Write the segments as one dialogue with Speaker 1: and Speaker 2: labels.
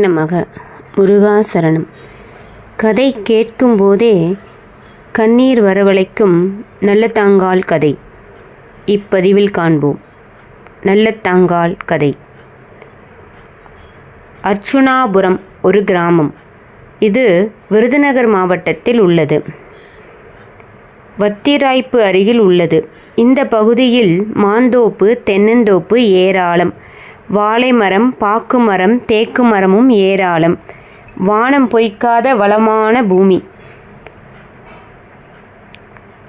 Speaker 1: நமக முருகாசரணம். கதை கேட்கும்போதே கண்ணீர் வரவழைக்கும் நல்லத்தாங்கால் கதை. இப்பதிவில் காண்போம். நல்லத்தாங்கால் கதை. அர்ச்சுனாபுரம் ஒரு கிராமம். இது விருதுநகர் மாவட்டத்தில் உள்ளது. வத்திராய்ப்பு அருகில் உள்ளது. இந்த பகுதியில் மாந்தோப்பு தென்னந்தோப்பு ஏராளம். வாழை மரம் பாக்கு மரம் தேக்கு மரமும் ஏராளம். வானம் பொய்க்காத வளமான பூமி.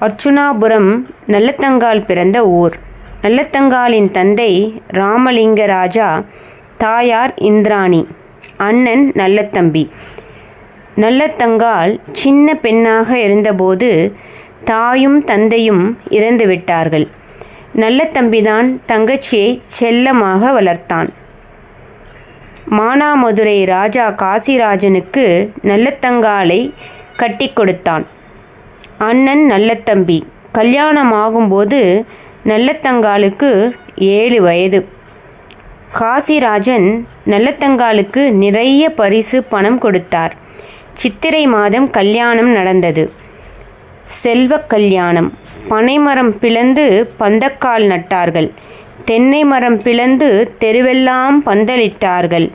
Speaker 1: அர்ச்சுனாபுரம் நல்லத்தங்கால் பிறந்த ஊர். நல்லத்தங்காலின் தந்தை ராமலிங்க ராஜா தாயார் இந்திராணி அண்ணன் நல்லத்தம்பி. நல்லத்தங்கால் சின்ன பெண்ணாக இருந்தபோது தாயும் தந்தையும் இறந்து விட்டார்கள் நல்ல தம்பிதான் தங்கச்சியை செல்லமாக வளர்த்தான். மானாமதுரை ராஜா காசிராஜனுக்கு நல்லத்தங்காலை கட்டி கொடுத்தான். அண்ணன் நல்லத்தம்பி கல்யாணமாகும்போது நல்லத்தங்காலுக்கு ஏழு வயது. காசிராஜன் நல்லத்தங்காலுக்கு நிறைய பரிசு பணம் கொடுத்தார். சித்திரை மாதம் கல்யாணம் நடந்தது. செல்வ கல்யாணம். பனைமரம் பிளந்து பந்தக்கால் நட்டார்கள். தென்னை மரம் பிளந்து தெருவெல்லாம் பந்தலிட்டார்கள்.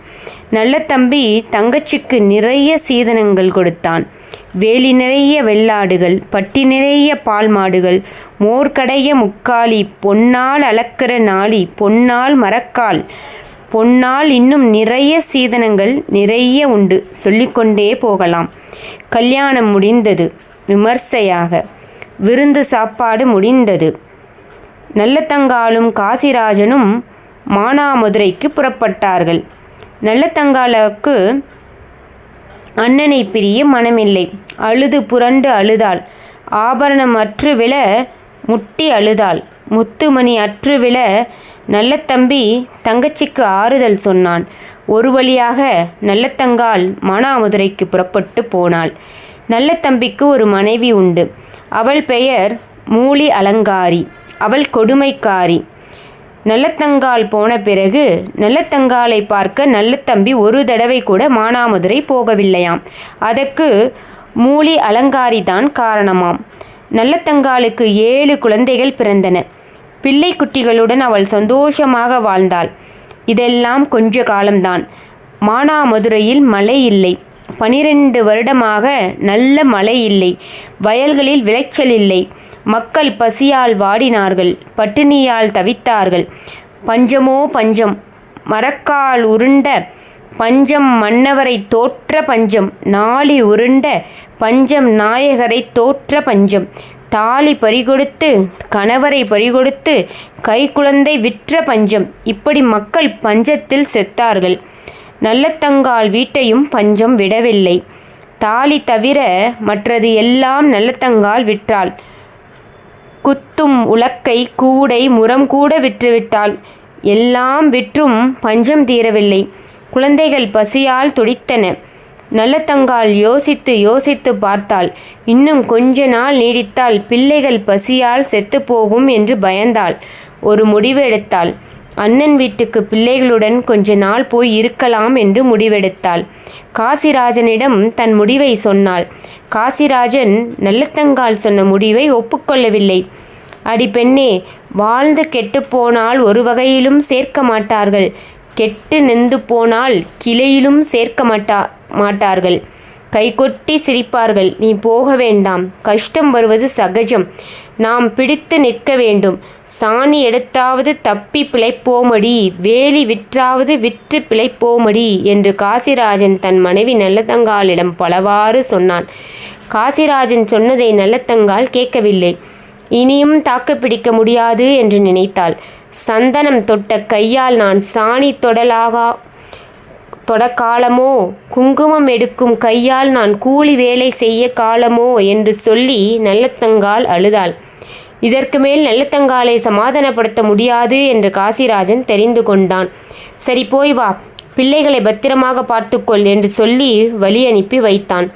Speaker 1: நல்ல தம்பி தங்கச்சிக்கு நிறைய சீதனங்கள் கொடுத்தான். வேலி நிறைய வெள்ளாடுகள் பட்டி நிறைய பால் மாடுகள் மோர்கடைய முக்காலி பொன்னால் அளக்கிற நாளி பொன்னால் மரக்கால் பொன்னால் இன்னும் நிறைய சீதனங்கள் நிறைய உண்டு. சொல்லிக்கொண்டே போகலாம். கல்யாணம் முடிந்தது. விமர்சையாக விருந்து சாப்பாடு முடிந்தது. நல்லத்தங்காலும் காசிராஜனும் மானாமதுரைக்கு புறப்பட்டார்கள். நல்லத்தங்காலுக்கு அண்ணனை பிரிய மனமில்லை. அழுது புரண்டு அழுதாள். ஆபரணம் அற்று விழ முட்டி அழுதாள். முத்துமணி அற்று விழ நல்லத்தம்பி தங்கச்சிக்கு ஆறுதல் சொன்னான். ஒரு வழியாக நல்லத்தங்கால் மானாமதுரைக்கு புறப்பட்டு போனாள். நல்ல தம்பிக்கு ஒரு மனைவி உண்டு. அவள் பெயர் மூலி அலங்காரி. அவள் கொடுமைக்காரி. நல்லத்தங்கால் போன பிறகு நல்லத்தங்காலை பார்க்க நல்லத்தம்பி ஒரு தடவை கூட மானாமதுரை போகவில்லையாம். அதற்கு மூலி அலங்காரி தான் காரணமாம். நல்லத்தங்காலுக்கு ஏழு குழந்தைகள் பிறந்தன. பிள்ளை குட்டிகளுடன் அவள் சந்தோஷமாக வாழ்ந்தாள். இதெல்லாம் கொஞ்ச காலம்தான். மானாமதுரையில் மழை இல்லை. பனிரெண்டு வருடமாக நல்ல மழை இல்லை வயல்களில் விளைச்சல் இல்லை. மக்கள் பசியால் வாடினார்கள் பட்டினியால் தவித்தார்கள். பஞ்சமோ பஞ்சம் மரக்கால் உருண்ட பஞ்சம் மன்னவரை தோற்ற பஞ்சம் நாளி உருண்ட பஞ்சம் நாயகரை தோற்ற பஞ்சம். தாலி பறிகொடுத்து கணவரை பறிகொடுத்து கைக்குழந்தை விற்ற பஞ்சம். இப்படி மக்கள் பஞ்சத்தில் செத்தார்கள். நல்லத்தங்கால் வீட்டையும் பஞ்சம் விடவில்லை. தாலி தவிர மற்றது எல்லாம் நல்லத்தங்கால் விற்றாள். குத்தும் உலக்கை கூடை முரம் கூட விற்றுவிட்டாள். எல்லாம் விற்றும் பஞ்சம் தீரவில்லை. குழந்தைகள் பசியால் துடித்தன. நல்லத்தங்கால் யோசித்து யோசித்து பார்த்தாள். இன்னும் கொஞ்ச நாள் நீடித்தால் பிள்ளைகள் பசியால் செத்துப்போகும் என்று பயந்தாள். ஒரு முடிவு எடுத்தாள். அண்ணன் வீட்டுக்கு பிள்ளைகளுடன் கொஞ்ச நாள் போய் இருக்கலாம் என்று முடிவெடுத்தாள். காசிராஜனிடம் தன் முடிவை சொன்னாள். காசிராஜன் நல்லத்தங்கால் சொன்ன முடிவை ஒப்புக்கொள்ளவில்லை. அடி பெண்ணே வாழ்ந்து கெட்டுப்போனால் ஒரு வகையிலும் சேர்க்க மாட்டார்கள். கெட்டு நெந்து போனால் கிளையிலும் சேர்க்க மாட்டா மாட்டார்கள். கைகொட்டி சிரிப்பார்கள். நீ போக வேண்டாம். கஷ்டம் வருவது சகஜம். நாம் பிடித்து நிற்க வேண்டும். சாணி எடுத்தாவது தப்பி பிழைப்போமடி வேலி விற்றாவது விற்று பிழைப்போமடி என்று காசிராஜன் தன் மனைவி நல்லத்தங்காலிடம் பலவாறு சொன்னான். காசிராஜன் சொன்னதை நல்லத்தங்கால் கேட்கவில்லை. இனியும் தாக்கு பிடிக்க முடியாது என்று நினைத்தாள். சந்தனம் தொட்ட கையால் நான் சாணி தொடலாகா தொட காலமோ குங்குமம் எடுக்கும் கையால் நான் கூலி வேலை செய்ய காலமோ? என்று சொல்லி நல்லத்தங்கால் அழுதாள். இதற்கு மேல் நல்லத்தங்காலை சமாதானப்படுத்த முடியாது என்று காசிராஜன் தெரிந்து கொண்டான். சரி போய் வா. பிள்ளைகளை பத்திரமாக பார்த்துக்கொள் என்று சொல்லி வழி அனுப்பி வைத்தான்.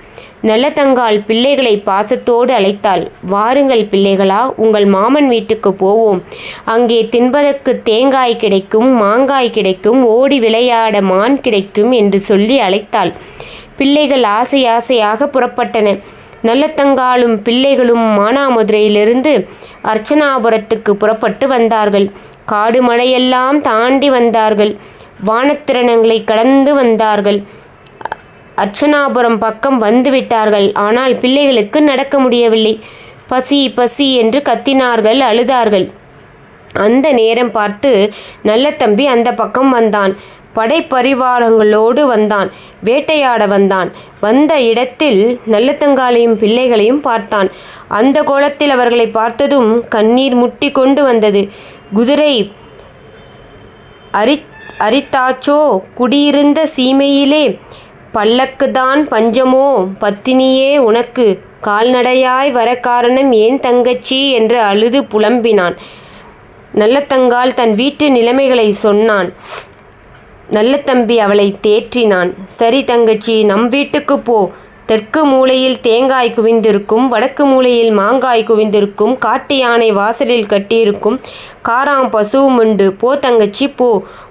Speaker 1: நல்லதங்கால் பிள்ளைகளை பாசத்தோடு அழைத்தாள். வாருங்கள் பிள்ளைகளா உங்கள் மாமன் வீட்டுக்கு போவோம். அங்கே தின்பதற்கு தேங்காய் கிடைக்கும் மாங்காய் கிடைக்கும் ஓடி விளையாட மான் கிடைக்கும் என்று சொல்லி அழைத்தாள். பிள்ளைகள் ஆசை ஆசையாக புறப்பட்டன. நல்லத்தங்காலும் பிள்ளைகளும் மானாமதுரையிலிருந்து அர்ச்சனாபுரத்துக்கு புறப்பட்டு வந்தார்கள். காடு மலையெல்லாம் தாண்டி வந்தார்கள். வானத்திரணங்களை கடந்து வந்தார்கள். அர்ச்சனாபுரம் பக்கம் வந்துவிட்டார்கள் ஆனால் பிள்ளைகளுக்கு நடக்க முடியவில்லை. பசி பசி என்று கத்தினார்கள் அழுதார்கள். அந்த நேரம் பார்த்து நல்ல தம்பி அந்த பக்கம் வந்தான். படைப்பரிவாரங்களோடு வந்தான். வேட்டையாட வந்தான். வந்த இடத்தில் நல்லத்தங்காலையும் பிள்ளைகளையும் பார்த்தான். அந்த கோலத்தில் அவர்களை பார்த்ததும் கண்ணீர் முட்டி கொண்டு வந்தது. குதிரை அரி அரித்தாச்சோ? குடியிருந்த சீமையிலே பல்லக்குதான் பஞ்சமோ? பத்தினியே உனக்கு கால்நடையாய் வர காரணம் ஏன் தங்கச்சி என்று அழுது புலம்பினான். நல்லத்தங்கால் தன் வீட்டு நிலைமைகளை சொன்னான். நல்ல தம்பி அவளை தேற்றினான். சரி தங்கச்சி நம் வீட்டுக்கு போ. தெற்கு மூலையில் தேங்காய் குவிந்திருக்கும் வடக்கு மூலையில் மாங்காய் குவிந்திருக்கும் காட்டு யானை வாசலில் கட்டியிருக்கும் காராம் பசுவும் உண்டு போ தங்கச்சி போ.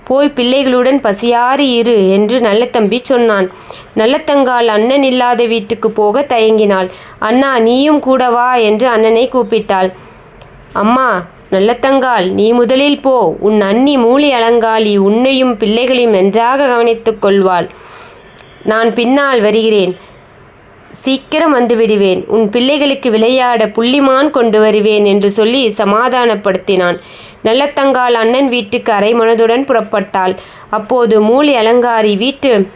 Speaker 1: போய் பிள்ளைகளுடன் பசியாறி இரு என்று நல்ல தம்பி சொன்னான். நல்லத்தங்கால் அண்ணன் இல்லாத வீட்டுக்கு போக தயங்கினாள். அண்ணா நீயும் கூட வா என்று அண்ணனை கூப்பிட்டாள். அம்மா நல்லத்தங்கால் நீ முதலில் போ. உன் அண்ணி மூலி அலங்காளி உன்னையும் பிள்ளைகளையும் நன்றாக கவனித்துக் கொள்வாள். நான் பின்னால் வருகிறேன். சீக்கிரம் வந்து விடுவேன். உன் பிள்ளைகளுக்கு விளையாட புள்ளிமான் கொண்டு வருவேன் என்று சொல்லி சமாதானப்படுத்தினான். நல்லத்தங்கால் அண்ணன் வீட்டுக்கு அரை மனதுடன் புறப்பட்டாள். அப்போது மூலி அலங்காரி வீட்டு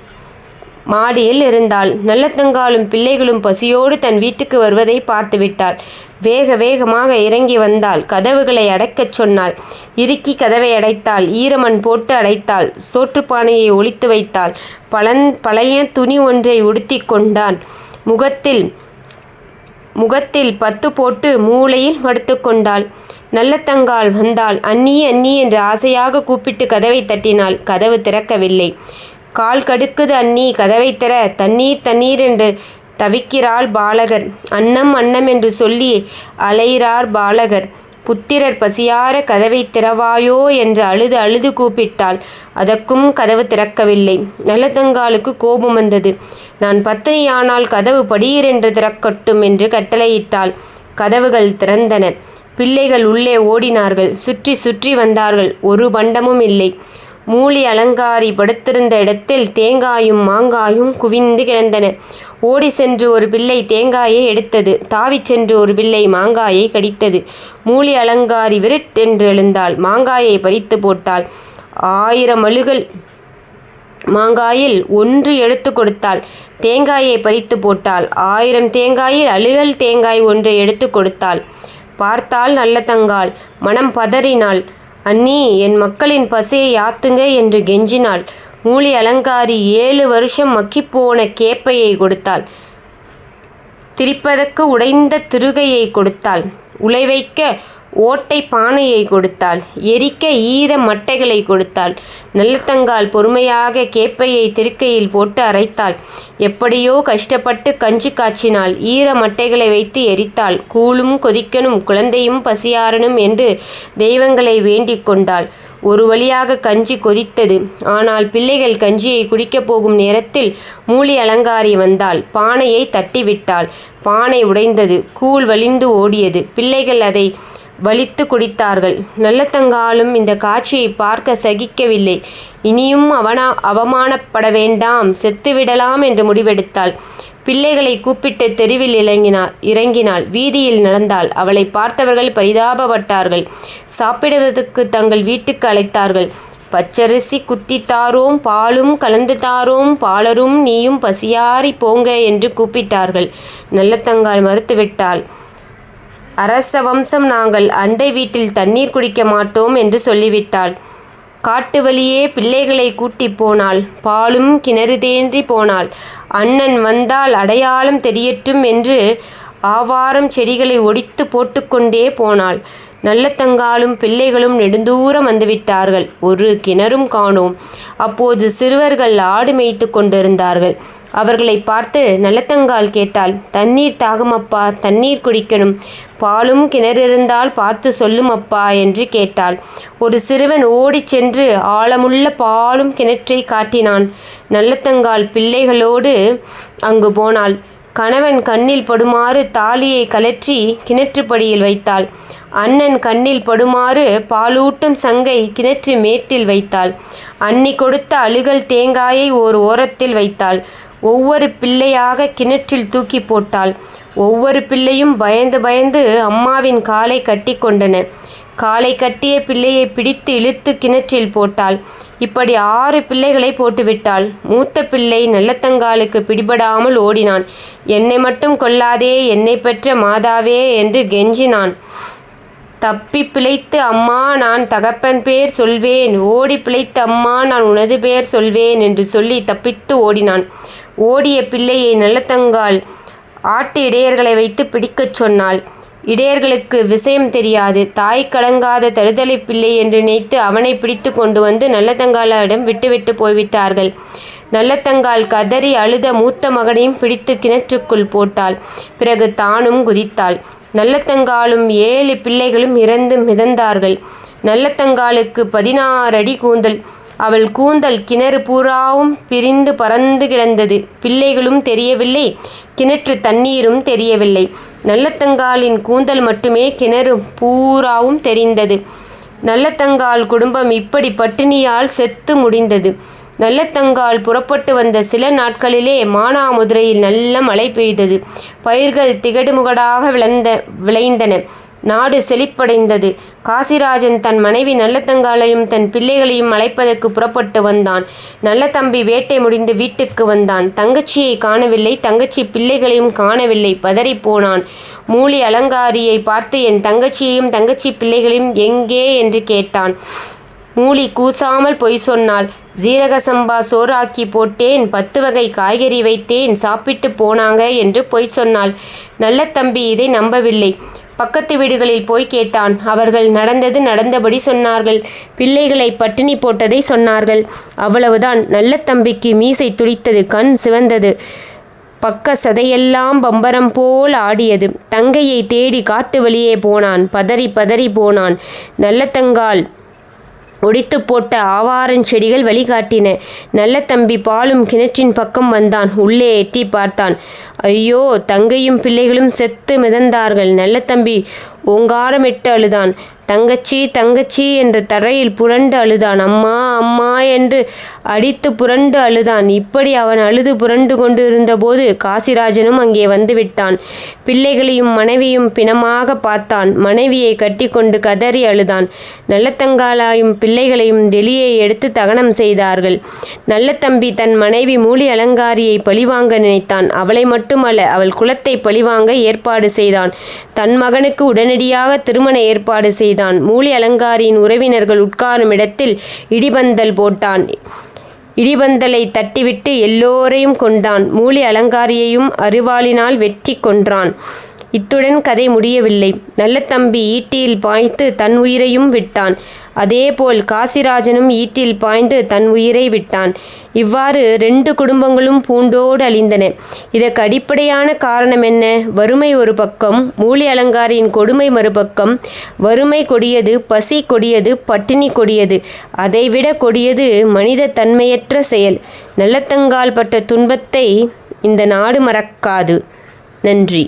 Speaker 1: மாடியில் இருந்தாள். நல்லத்தங்காலும் பிள்ளைகளும் பசியோடு தன் வீட்டுக்கு வருவதை பார்த்துவிட்டாள். வேக வேகமாக இறங்கி வந்தாள். கதவுகளை அடைக்கச் சொன்னாள். இறுக்கி கதவை அடைத்தாள். ஈரமண் போட்டு அடைத்தாள். சோற்றுப்பானையை ஒழித்து வைத்தாள். பழன் பழைய துணி ஒன்றை உடுத்தி கொண்டான். முகத்தில் முகத்தில் பத்து போட்டு மூளையில் மடுத்து கொண்டாள். நல்லத்தங்கால் வந்தாள். அன்னி அன்னி என்று ஆசையாக கூப்பிட்டு கதவை தட்டினாள். கதவு திறக்கவில்லை. கால் கடுக்குது அண்ணி கதவை திற. தண்ணீர் தண்ணீர் என்று தவிக்கிறாள் பாலகர். அன்னம் அன்னம் என்று சொல்லி அலைகிறார் பாலகர். புத்திரர் பசியார கதவை திறவாயோ என்று அழுது அழுது கூப்பிட்டாள். அதற்கும் கதவு திறக்கவில்லை. நல்லதங்காலுக்கு கோபம் வந்தது. நான் பத்தினியானால் கதவு படியிரென்று திறக்கட்டும் என்று கட்டளையிட்டாள். கதவுகள் திறந்தன. பிள்ளைகள் உள்ளே ஓடினார்கள். சுற்றி சுற்றி வந்தார்கள். ஒரு பண்டமும் இல்லை. மூலி அலங்காரி படுத்திருந்த இடத்தில் தேங்காயும் மாங்காயும் குவிந்து கிடந்தன. ஓடி சென்று ஒரு பிள்ளை தேங்காயை எடுத்தது. தாவிச் சென்று ஒரு பிள்ளை மாங்காயை கடித்தது. மூலி அலங்காரி விரிட் என்று எழுந்தாள். மாங்காயை பறித்து போட்டாள். ஆயிரம் அழுகள் மாங்காயில் ஒன்று எடுத்து கொடுத்தாள். தேங்காயை பறித்து போட்டாள். ஆயிரம் தேங்காயில் அழுகல் தேங்காய் ஒன்றை எடுத்து கொடுத்தாள். பார்த்தால் நல்ல தங்காள். மனம் பதறினாள். அண்ணி என் மக்களின் பசியை யாத்துங்க என்று கெஞ்சினாள். மூலி அலங்காரி ஏழு வருஷம் மக்கிப்போன கேப்பையை கொடுத்தாள். திரிப்பதற்கு உடைந்த திருகையை கொடுத்தாள். உலை வைக்க ஓட்டை பானையை கொடுத்தாள். எரிக்க ஈர மட்டைகளை கொடுத்தாள். நல்லத்தங்கால் பொறுமையாக கேப்பையை திருக்கையில் போட்டு அரைத்தாள். எப்படியோ கஷ்டப்பட்டு கஞ்சி காய்ச்சினாள். ஈர மட்டைகளை வைத்து எரித்தாள். கூழும் கொதிக்கணும் குழந்தையும் பசியாரணும் என்று தெய்வங்களை வேண்டிக் கொண்டாள். ஒரு வழியாக கஞ்சி கொதித்தது. ஆனால் பிள்ளைகள் கஞ்சியை குடிக்கப் போகும் நேரத்தில் மூலி அலங்காரி வந்தாள். பானையை தட்டிவிட்டாள். பானை உடைந்தது. கூழ் வலிந்து ஓடியது. பிள்ளைகள் அதை வலித்து குடித்தார்கள். நல்லத்தங்காலும் இந்த காட்சியை பார்க்க சகிக்கவில்லை. இனியும் அவனா அவமானப்பட வேண்டாம் செத்துவிடலாம் என்று முடிவெடுத்தாள். பிள்ளைகளை கூப்பிட்டு தெருவில் இறங்கினாள் இறங்கினாள். வீதியில் நடந்தாள். அவளை பார்த்தவர்கள் பரிதாபப்பட்டார்கள். சாப்பிடுவதற்கு தங்கள் வீட்டுக்கு அழைத்தார்கள். பச்சரிசி குத்தி தாரோம் பாலும் கலந்து தாரோம் பாலரும் நீயும் பசியாரி போங்க என்று கூப்பிட்டார்கள். நல்லத்தங்கால் மறுத்துவிட்டாள். அரச வம்சம் நாங்கள் அண்டை வீட்டில் தண்ணீர் குடிக்க மாட்டோம் என்று சொல்லிவிட்டாள். காட்டு வழியே பிள்ளைகளை கூட்டி போனாள். பாலும் கிணறு தேன்றி போனாள். அண்ணன் வந்தால் அடையாளம் தெரியட்டும் என்று ஆவாரம் செடிகளை ஒடித்து போட்டுக்கொண்டே போனாள். நல்ல தங்காலும் பிள்ளைகளும் நெடுந்தூரம் வந்துவிட்டார்கள் ஒரு கிணறும் காணோம். அப்போது சிறுவர்கள் ஆடு மேய்த்து கொண்டிருந்தார்கள். அவர்களை பார்த்து நல்லத்தங்கால் கேட்டாள். தண்ணீர் தாகமப்பா தண்ணீர் குடிக்கணும். பாலும் கிணறு இருந்தால் பார்த்து சொல்லும் அப்பா என்று கேட்டாள். ஒரு சிறுவன் ஓடிச் சென்று ஆழமுள்ள பாலும் கிணற்றை காட்டினான். நல்லத்தங்கால் பிள்ளைகளோடு அங்கு போனாள். கணவன் கண்ணில் படுமாறு தாலியை கலற்றி கிணற்றுப்படியில் வைத்தாள். அண்ணன் கண்ணில் படுமாறு பாலூட்டும் சங்கை கிணற்று மேட்டில் வைத்தாள். அன்னி கொடுத்த அழுகல் தேங்காயை ஓர் ஓரத்தில் வைத்தாள். ஒவ்வொரு பிள்ளையாக கிணற்றில் தூக்கி போட்டாள். ஒவ்வொரு பிள்ளையும் பயந்து பயந்து அம்மாவின் காலை கட்டி கொண்டன. காலை கட்டிய பிள்ளையை பிடித்து இழுத்து கிணற்றில் போட்டாள். இப்படி ஆறு பிள்ளைகளை போட்டுவிட்டாள் மூத்த பிள்ளை நல்லத்தங்காலுக்கு பிடிபடாமல் ஓடினான். என்னை மட்டும் கொல்லாதே என்னை பெற்ற மாதாவே என்று கெஞ்சினான். தப்பி பிழைத்து அம்மா நான் தகப்பன் பேர் சொல்வேன். ஓடி பிழைத்து அம்மா நான் உனது பேர் சொல்வேன் என்று சொல்லி தப்பித்து ஓடினான். ஓடிய பிள்ளையை நல்லத்தங்கால் ஆட்டு இடையர்களை வைத்து பிடிக்கச் சொன்னாள். இடையர்களுக்கு விஷயம் தெரியாது. தாய் கலங்காத தடுதலை பிள்ளை என்று நினைத்து அவனை பிடித்து கொண்டு வந்து நல்லத்தங்காலிடம் விட்டுவிட்டு போய்விட்டார்கள். நல்லத்தங்கால் கதறி அழுத மூத்த மகனையும் பிடித்து கிணற்றுக்குள் போட்டாள். பிறகு தானும் குதித்தாள். நல்லத்தங்காலும் ஏழு பிள்ளைகளும் இறந்து மிதந்தார்கள். நல்லத்தங்காலுக்கு பதினாறு அடி கூந்தல் அவள் கூந்தல் கிணறு பூராவும் பிரிந்து பறந்து கிடந்தது. பிள்ளைகளும் தெரியவில்லை. கிணற்று தண்ணீரும் தெரியவில்லை. நல்லத்தங்காலின் கூந்தல் மட்டுமே கிணறு பூராவும் தெரிந்தது. நல்லத்தங்கால் குடும்பம் இப்படி பட்டினியால் செத்து முடிந்தது. நல்லத்தங்கால் புறப்பட்டு வந்த சில நாட்களிலே மானாமதுரையில் நல்ல மழை பெய்தது. பயிர்கள் திகடுமுகடாக விளைந்த விளைந்தன. நாடு செழிப்படைந்தது. காசிராஜன் தன் மனைவி நல்லத்தங்காலையும் தன் பிள்ளைகளையும் அழைப்பதற்கு புறப்பட்டு வந்தான். நல்ல தம்பி வேட்டை முடிந்து வீட்டுக்கு வந்தான். தங்கச்சியை காணவில்லை. தங்கச்சி பிள்ளைகளையும் காணவில்லை. பதறிப்போனான் மூலி அலங்காரியை பார்த்து என் தங்கச்சியையும் தங்கச்சி பிள்ளைகளையும் எங்கே? என்று கேட்டான். மூலி கூசாமல் பொய் சொன்னாள். ஜீரக சம்பா சோறாக்கி போட்டேன். பத்து வகை காய்கறி வைத்தேன். சாப்பிட்டு போனாங்க என்று பொய் சொன்னாள். நல்ல தம்பி இதை நம்பவில்லை. பக்கத்து வீடுகளில் போய் கேட்டான். அவர்கள் நடந்தது நடந்தபடி சொன்னார்கள். பிள்ளைகளை பட்டினி போட்டதை சொன்னார்கள். அவ்வளவுதான். நல்ல தம்பிக்கு மீசை துடித்தது கண் சிவந்தது. பக்க சதையெல்லாம் பம்பரம் போல் ஆடியது. தங்கையை தேடி காட்டு வழியே போனான். பதறி பதறி போனான். நல்லத்தங்கால் ஒடித்து போட்ட ஆவாரஞ்செடிகள் வழிகாட்டின. நல்ல தம்பி பாலும் கிணற்றின் பக்கம் வந்தான். உள்ளே எட்டி பார்த்தான். ஐயோ தங்கையும் பிள்ளைகளும் செத்து மிதந்தார்கள். நல்ல தம்பி ஓங்காரமிட்டு அழுதான். தங்கச்சி தங்கச்சி என்று தரையில் புரண்டு அழுதான். அம்மா அம்மா என்று அடித்து புரண்டு அழுதான். இப்படி அவன் அழுது புரண்டு கொண்டு இருந்தபோது காசிராஜனும் அங்கே வந்துவிட்டான். பிள்ளைகளையும் மனைவியும் பிணமாக பார்த்தான். மனைவியை கட்டிக்கொண்டு கதறி அழுதான். நல்லத்தங்காலாயும் பிள்ளைகளையும் வெளியே எடுத்து தகனம் செய்தார்கள். நல்ல தம்பி தன் மனைவி மூலி அலங்காரியை பழிவாங்க நினைத்தான். அவளை மட்டுமல்ல அவள் குலத்தை பழிவாங்க ஏற்பாடு செய்தான். தன் மகனுக்கு உடனடியாக திருமண ஏற்பாடு செய்தான் செய்தான். மூலி அலங்காரியின் உறவினர்கள் உட்காரும் இடத்தில் இடிபந்தல் போட்டான். இடிபந்தலை தட்டிவிட்டு எல்லோரையும் கொண்டான் மூலி அலங்காரியையும் அருவாளினால் வெற்றி கொன்றான். இத்துடன் கதை முடியவில்லை. நல்ல தம்பி ஈட்டியில் பாய்ந்து தன் உயிரையும் விட்டான். அதேபோல் காசிராஜனும் ஈட்டில் பாய்ந்து தன் உயிரை விட்டான். இவ்வாறு ரெண்டு குடும்பங்களும் பூண்டோடு அழிந்தன. இதற்கு அடிப்படையான காரணம் என்ன? வறுமை ஒரு பக்கம் மூலி அலங்காரியின் கொடுமை மறுபக்கம். வறுமை கொடியது பசி கொடியது பட்டினி கொடியது. அதைவிட கொடியது மனித தன்மையற்ற செயல். நல்லத்தங்கால் பட்ட துன்பத்தை இந்த நாடு மறக்காது. நன்றி.